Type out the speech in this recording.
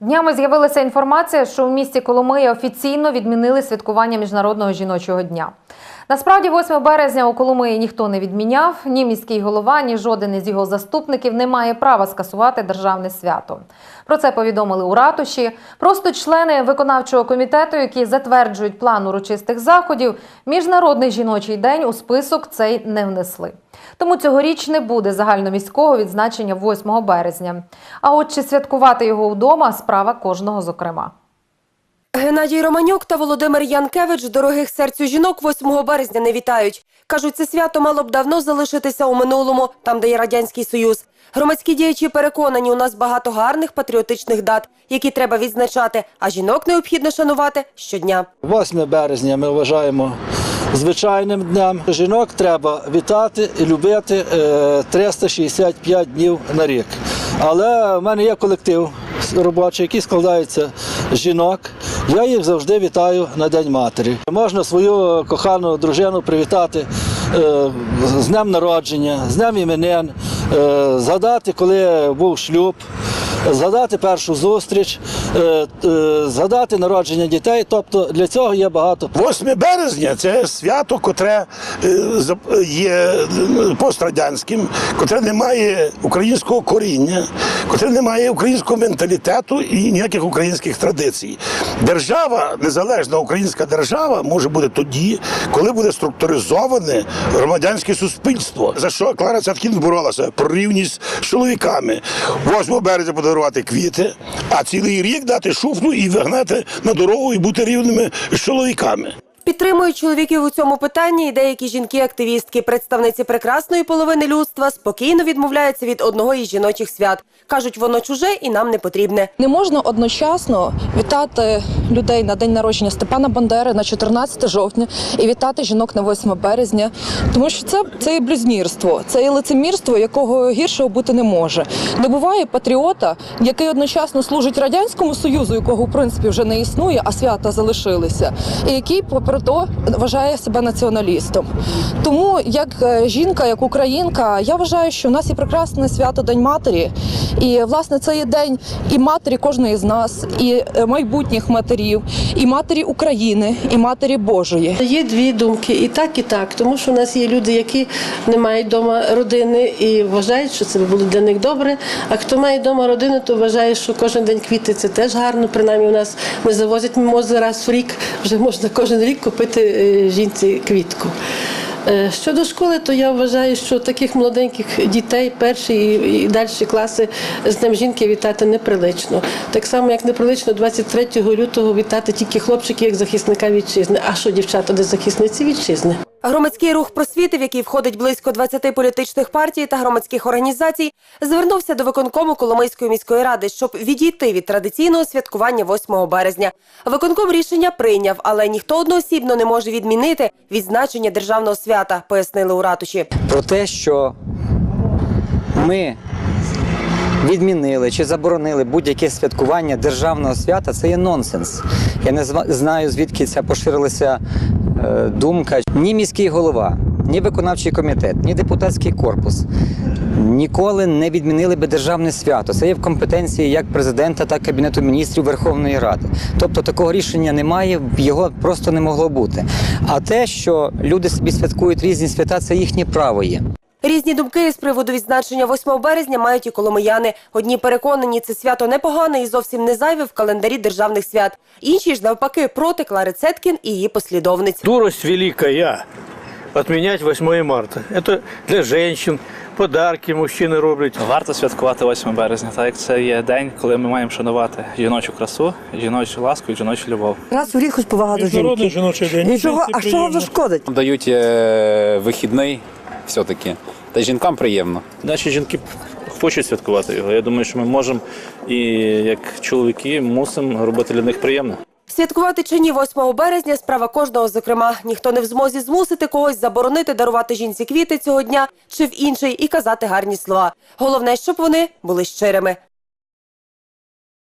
Днями з'явилася інформація, що в місті Коломия офіційно відмінили святкування Міжнародного жіночого дня. Насправді, 8 березня у Коломиї ніхто не відміняв. Ні міський голова, ні жоден із його заступників не має права скасувати державне свято. Про це повідомили у ратуші. Просто члени виконавчого комітету, які затверджують план урочистих заходів, міжнародний жіночий день у список цей не внесли. Тому цьогоріч не буде загальноміського відзначення 8 березня. А от чи святкувати його вдома справа кожного зокрема. Геннадій Романюк та Володимир Янкевич дорогих серцю жінок 8 березня не вітають. Кажуть, це свято мало б давно залишитися у минулому, там, де є Радянський Союз. Громадські діячі переконані, у нас багато гарних патріотичних дат, які треба відзначати, а жінок необхідно шанувати щодня. 8 березня ми вважаємо звичайним днем. Жінок треба вітати і любити е, 365 днів на рік. Але в мене є колектив робочий, який складається жінок. Я їх завжди вітаю на День матері. Можна свою кохану дружину привітати е, з днем народження, з днем іменин, е, згадати, коли був шлюб згадати першу зустріч, е, е, згадати народження дітей. Тобто для цього є багато 8 березня це свято, котре е, є пострадянським, котре не має українського коріння, котре не має українського менталітету і ніяких українських традицій. Держава, незалежна українська держава, може бути тоді, коли буде структуризоване громадянське суспільство. За що Клара Цяткін боролася про рівність з чоловіками. 8 березня подарувати квіти, а цілий рік дати шуфну і вигнати на дорогу і бути рівними з чоловіками. Підтримують чоловіків у цьому питанні і деякі жінки-активістки, представниці прекрасної половини людства, спокійно відмовляються від одного із жіночих свят. Кажуть, воно чуже і нам не потрібне. Не можна одночасно вітати людей на день народження Степана Бандери на 14 жовтня і вітати жінок на 8 березня, тому що це, це є блюзнірство, це є лицемірство, якого гіршого бути не може. Не буває патріота, який одночасно служить радянському союзу, якого в принципі вже не існує, а свята залишилися, і який попри то вважає себе націоналістом. Тому як е, жінка, як українка, я вважаю, що у нас є прекрасне свято День матері. І власне це є день і матері кожної з нас, і е, майбутніх матерів, і матері України, і матері Божої. Є дві думки, і так, і так. Тому що у нас є люди, які не мають вдома родини і вважають, що це буде для них добре. А хто має вдома родину, то вважає, що кожен день квіти це теж гарно. Принаймні у нас не завозять мімози раз в рік. Вже можна кожен рік купити е, жінці квітку. Е, Щодо школи, то я вважаю, що таких молоденьких дітей перші і далі класи з ним жінки вітати неприлично. Так само, як неприлично 23 лютого вітати тільки хлопчиків як захисника вітчизни. А що дівчата, де захисниці вітчизни? Громадський рух просвіти, в який входить близько 20 політичних партій та громадських організацій, звернувся до виконкому Коломийської міської ради, щоб відійти від традиційного святкування 8 березня. Виконком рішення прийняв, але ніхто одноосібно не може відмінити відзначення державного свята, пояснили у ратуші. про те, що ми відмінили чи заборонили будь-яке святкування державного свята, це є нонсенс. Я не знаю, звідки ця поширилася думка. Ні міський голова, ні виконавчий комітет, ні депутатський корпус ніколи не відмінили би державне свято. Це є в компетенції як президента, так і кабінету міністрів Верховної Ради. Тобто такого рішення немає, його просто не могло бути. А те, що люди собі святкують різні свята, це їхнє право є. Різні думки з приводу відзначення 8 березня мають і коломияни. Одні переконані, це свято непогане і зовсім не зайве в календарі державних свят. Інші ж навпаки проти Клари Цеткін і її послідовниць. Дурость великая отменять 8 марта. Это для женщин, подарки мужчини роблять. Варто святкувати 8 березня, так як це є день, коли ми маємо шанувати жіночу красу, жіночу ласку і жіночу любов. Раз у рік хоч повага до жінки. жіночий день. Нічого, а що вам зашкодить? дають е, вихідний все-таки. Та жінкам приємно. Наші жінки хочуть святкувати його. Я думаю, що ми можемо і як чоловіки мусимо робити для них приємно. Святкувати чи ні 8 березня справа кожного, зокрема, ніхто не в змозі змусити когось заборонити дарувати жінці квіти цього дня чи в інший і казати гарні слова. Головне, щоб вони були щирими.